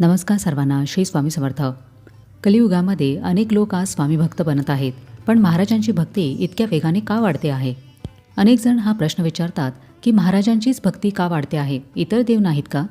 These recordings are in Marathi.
नमस्कार सर्वांना श्री स्वामी समर्थ. कलियुगामध्ये अनेक लोक आज स्वामी भक्त बनत आहेत पण महाराजांची भक्ती इतक्या वेगाने का वाढते आहे? अनेक जण हा प्रश्न विचारतात की महाराजांचीच भक्ती का वाढते आहे? इतर देव नाहीत का?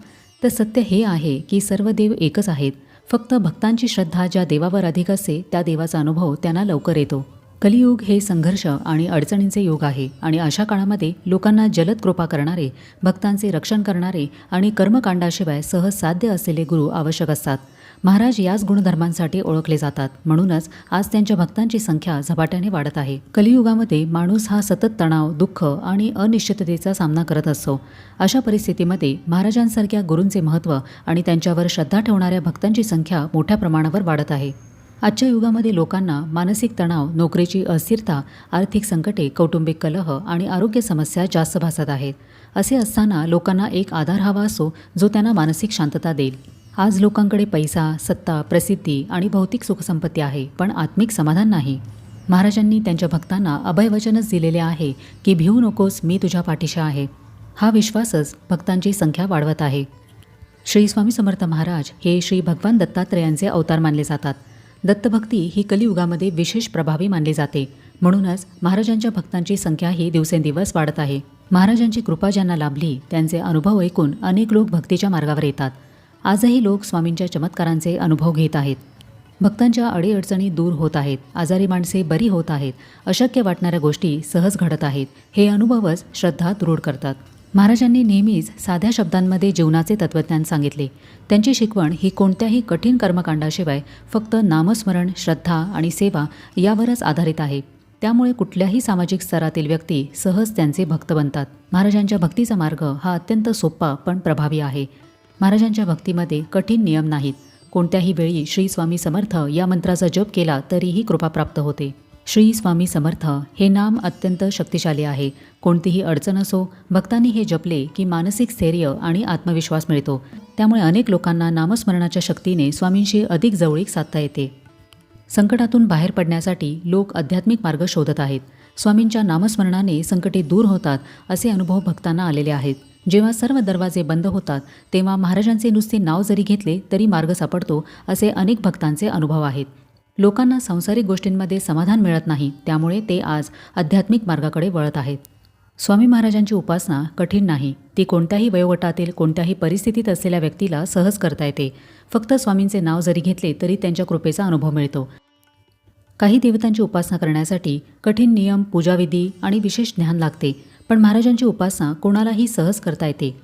तर सत्य हे आहे की सर्व देव एकच आहेत फक्त भक्तांची श्रद्धा ज्या देवावर अधिक असते त्या देवाचा अनुभव त्यांना लवकर येतो. कलियुग हे संघर्ष आणि अडचणींचे युग आहे आणि अशा काळामध्ये लोकांना जलद कृपा करणारे भक्तांचे रक्षण करणारे आणि कर्मकांडाशिवाय सहज साध्य असलेले गुरु आवश्यक असतात. महाराज याच गुणधर्मांसाठी ओळखले जातात. म्हणूनच आज त्यांच्या भक्तांची संख्या झपाट्याने वाढत आहे. कलियुगामध्ये माणूस हा सतत तणाव दुःख आणि अनिश्चिततेचा सामना करत असतो. अशा परिस्थितीमध्ये महाराजांसारख्या गुरूंचे महत्त्व आणि त्यांच्यावर श्रद्धा ठेवणाऱ्या भक्तांची संख्या मोठ्या प्रमाणावर वाढत आहे. आजच्या युगामध्ये लोकांना मानसिक तणाव नोकरीची अस्थिरता आर्थिक संकटे कौटुंबिक कलह आणि आरोग्य समस्या जास्त भासत आहेत. असे असताना लोकांना एक आधार हवा असो जो त्यांना मानसिक शांतता देईल. आज लोकांकडे पैसा सत्ता प्रसिद्धी आणि भौतिक सुखसंपत्ती आहे पण आत्मिक समाधान नाही. महाराजांनी त्यांच्या भक्तांना अभयवचनच दिलेले आहे की भिवू नकोस मी तुझ्या पाठीशी आहे. हा विश्वासच भक्तांची संख्या वाढवत आहे. श्री स्वामी समर्थ महाराज हे श्री भगवान दत्तात्रयांचे अवतार मानले जातात. दत्तभक्ती ही कलियुगामध्ये विशेष प्रभावी मानली जाते. म्हणूनच महाराजांच्या भक्तांची संख्या ही दिवसेंदिवस वाढत आहे. महाराजांची कृपा ज्यांना लाभली त्यांचे अनुभव ऐकून अनेक लोक भक्तीच्या मार्गावर येतात. आजही लोक स्वामींच्या चमत्कारांचे अनुभव घेत आहेत. भक्तांच्या अडीअडचणी दूर होत आहेत आजारी माणसे बरी होत आहेत अशक्य वाटणाऱ्या गोष्टी सहज घडत आहेत हे अनुभवच श्रद्धा दृढ करतात. महाराजांनी नेहमीच साध्या शब्दांमध्ये जीवनाचे तत्त्वज्ञान सांगितले. त्यांची शिकवण ही कोणत्याही कठीण कर्मकांडाशिवाय फक्त नामस्मरण श्रद्धा आणि सेवा यावरच आधारित आहे. त्यामुळे कुठल्याही सामाजिक स्तरातील व्यक्ती सहज त्यांचे भक्त बनतात. महाराजांच्या भक्तीचा मार्ग हा अत्यंत सोपा पण प्रभावी आहे. महाराजांच्या भक्तीमध्ये कठीण नियम नाहीत. कोणत्याही वेळी श्री स्वामी समर्थ या मंत्राचा जप केला तरीही कृपा प्राप्त होते. श्री स्वामी समर्थ हे नाम अत्यंत शक्तिशाली आहे. कोणतीही अडचण असो भक्तांनी हे जपले की मानसिक स्थैर्य आणि आत्मविश्वास मिळतो. त्यामुळे अनेक लोकांना नामस्मरणाच्या शक्तीने स्वामींशी अधिक जवळीक साधता येते. संकटातून बाहेर पडण्यासाठी लोक आध्यात्मिक मार्ग शोधत आहेत. स्वामींच्या नामस्मरणाने संकटे दूर होतात असे अनुभव भक्तांना आलेले आहेत. जेव्हा सर्व दरवाजे बंद होतात तेव्हा महाराजांचे नुसते नाव जरी घेतले तरी मार्ग सापडतो असे अनेक भक्तांचे अनुभव आहेत. लोकांना सांसारिक गोष्टींमध्ये समाधान मिळत नाही त्यामुळे ते आज आध्यात्मिक मार्गाकडे वळत आहेत. स्वामी महाराजांची उपासना कठीण नाही ती कोणत्याही वयोगटातील कोणत्याही परिस्थितीत असलेल्या व्यक्तीला सहज करता येते. फक्त स्वामींचे नाव जरी घेतले तरी त्यांच्या कृपेचा अनुभव मिळतो. काही देवतांची उपासना करण्यासाठी कठीण नियम पूजाविधी आणि विशेष ज्ञान लागते पण महाराजांची उपासना कोणालाही सहज करता येते.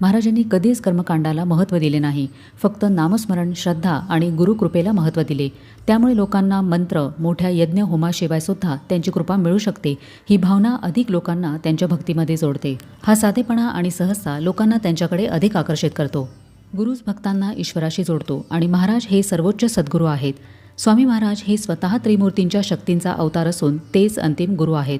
महाराजांनी कधीच कर्मकांडाला महत्त्व दिले नाही. फक्त नामस्मरण श्रद्धा आणि गुरुकृपेला महत्त्व दिले. त्यामुळे लोकांना मंत्र मोठ्या यज्ञ होमाशिवायसुद्धा त्यांची कृपा मिळू शकते. ही भावना अधिक लोकांना त्यांच्या भक्तीमध्ये जोडते. हा साधेपणा आणि सहजता लोकांना त्यांच्याकडे अधिक आकर्षित करतो. गुरुच भक्तांना ईश्वराशी जोडतो आणि महाराज हे सर्वोच्च सद्गुरू आहेत. स्वामी महाराज हे स्वतः त्रिमूर्तींच्या शक्तींचा अवतार असून तेच अंतिम गुरु आहेत.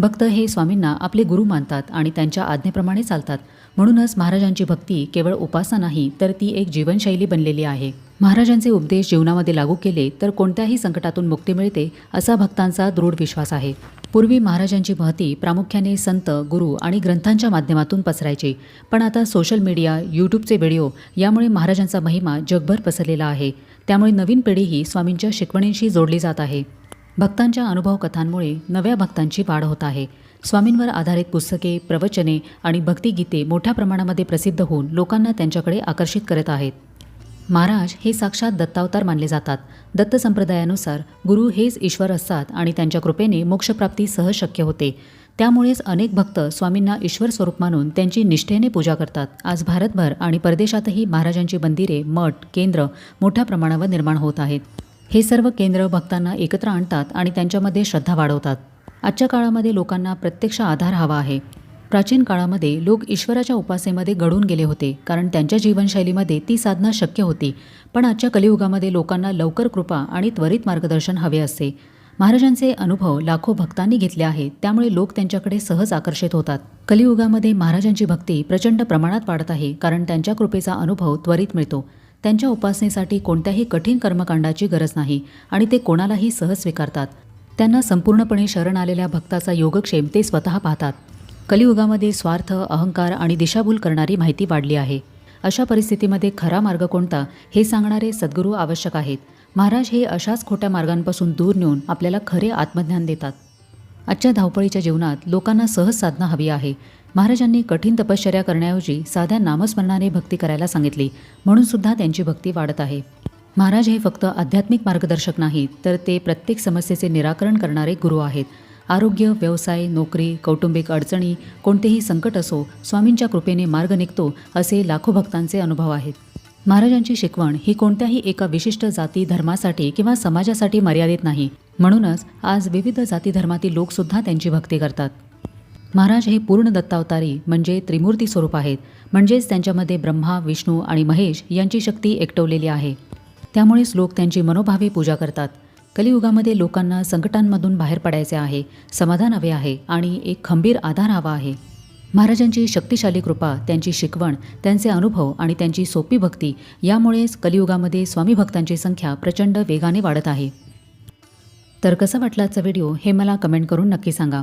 भक्त हे स्वामींना आपले गुरु मानतात आणि त्यांच्या आज्ञेप्रमाणे चालतात. म्हणूनच महाराजांची भक्ती केवळ उपासना नाही तर ती एक जीवनशैली बनलेली आहे. महाराजांचे उपदेश जीवनामध्ये लागू केले तर कोणत्याही संकटातून मुक्ती मिळते असा भक्तांचा दृढ विश्वास आहे. पूर्वी महाराजांची महती प्रामुख्याने संत गुरु आणि ग्रंथांच्या माध्यमातून पसरायची. पण आता सोशल मीडिया यूट्यूबचे व्हिडिओ यामुळे महाराजांचा महिमा जगभर पसरलेला आहे. त्यामुळे नवीन पिढीही स्वामींच्या शिकवणींशी जोडली जात आहे. भक्तांच्या अनुभव कथांमुळे नव्या भक्तांची वाढ होत आहे. स्वामींवर आधारित पुस्तके प्रवचने आणि भक्तिगीते मोठ्या प्रमाणामध्ये प्रसिद्ध होऊन लोकांना त्यांच्याकडे आकर्षित करत आहेत. महाराज हे साक्षात दत्तावतार मानले जातात. दत्त संप्रदायानुसार गुरु हेच ईश्वर असतात आणि त्यांच्या कृपेने मोक्षप्राप्ती सहज शक्य होते. त्यामुळेच अनेक भक्त स्वामींना ईश्वर स्वरूप मानून त्यांची निष्ठेने पूजा करतात. आज भारतभर आणि परदेशातही महाराजांची मंदिरे मठ केंद्र मोठ्या प्रमाणावर निर्माण होत आहेत. हे सर्व केंद्र भक्तांना एकत्र आणतात आणि त्यांच्यामध्ये श्रद्धा वाढवतात. आजच्या काळामध्ये लोकांना प्रत्यक्ष आधार हवा आहे. प्राचीन काळामध्ये लोक ईश्वराच्या उपासेमध्ये घडून गेले होते कारण त्यांच्या जीवनशैलीमध्ये ती साधना शक्य होती. पण आजच्या कलियुगामध्ये लोकांना लवकर कृपा आणि त्वरित मार्गदर्शन हवे असते. महाराजांचे अनुभव लाखो भक्तांनी घेतले आहेत त्यामुळे लोक त्यांच्याकडे सहज आकर्षित होतात. कलियुगामध्ये महाराजांची भक्ती प्रचंड प्रमाणात वाढत आहे कारण त्यांच्या कृपेचा अनुभव त्वरित मिळतो. त्यांच्या उपासनेसाठी कोणत्याही कठीण कर्मकांडाची गरज नाही आणि ते कोणालाही सहज स्वीकारतात. त्यांना संपूर्णपणे शरण आलेल्या भक्ताचा योगक्षेम ते स्वतः पाहतात. कलियुगामध्ये स्वार्थ अहंकार आणि दिशाभूल करणारी माहिती वाढली आहे. अशा परिस्थितीमध्ये खरा मार्ग कोणता हे सांगणारे सद्गुरू आवश्यक आहेत. महाराज हे अशाच खोट्या मार्गांपासून दूर नेऊन आपल्याला खरे आत्मज्ञान देतात. आजच्या धावपळीच्या जीवनात लोकांना सहज साधना हवी आहे. महाराजांनी कठीण तपश्चर्या करण्याऐवजी साध्या नामस्मरणाने भक्ती करायला सांगितली. म्हणून सुद्धा त्यांची भक्ती वाढत आहे. महाराज हे फक्त आध्यात्मिक मार्गदर्शक नाहीत तर ते प्रत्येक समस्येचे निराकरण करणारे गुरु आहेत. आरोग्य व्यवसाय नोकरी कौटुंबिक अडचणी कोणतेही संकट असो स्वामींच्या कृपेने मार्ग निघतो असे लाखो भक्तांचे अनुभव आहेत. महाराजांची शिकवण ही कोणत्याही एका विशिष्ट जाती धर्मासाठी किंवा समाजासाठी मर्यादित नाही. म्हणूनच आज विविध जाती धर्मातील लोकसुद्धा त्यांची भक्ती करतात. महाराज हे पूर्ण दत्तावतारी म्हणजे त्रिमूर्ती स्वरूप आहेत. म्हणजेच त्यांच्यामध्ये ब्रह्मा विष्णू आणि महेश यांची शक्ती एकटवलेली आहे. त्यामुळेच लोक त्यांची मनोभावे पूजा करतात. कलियुगामध्ये लोकांना संकटांमधून बाहेर पडायचे आहे समाधान हवे आहे आणि एक खंबीर आधार हवा आहे. महाराजांची शक्तिशाली कृपा त्यांची शिकवण त्यांचे अनुभव आणि त्यांची सोपी भक्ती यामुळेच कलियुगामध्ये स्वामी भक्तांची संख्या प्रचंड वेगाने वाढत आहे. तर कसा वाटला आजचा व्हिडिओ हे मला कमेंट करून नक्की सांगा.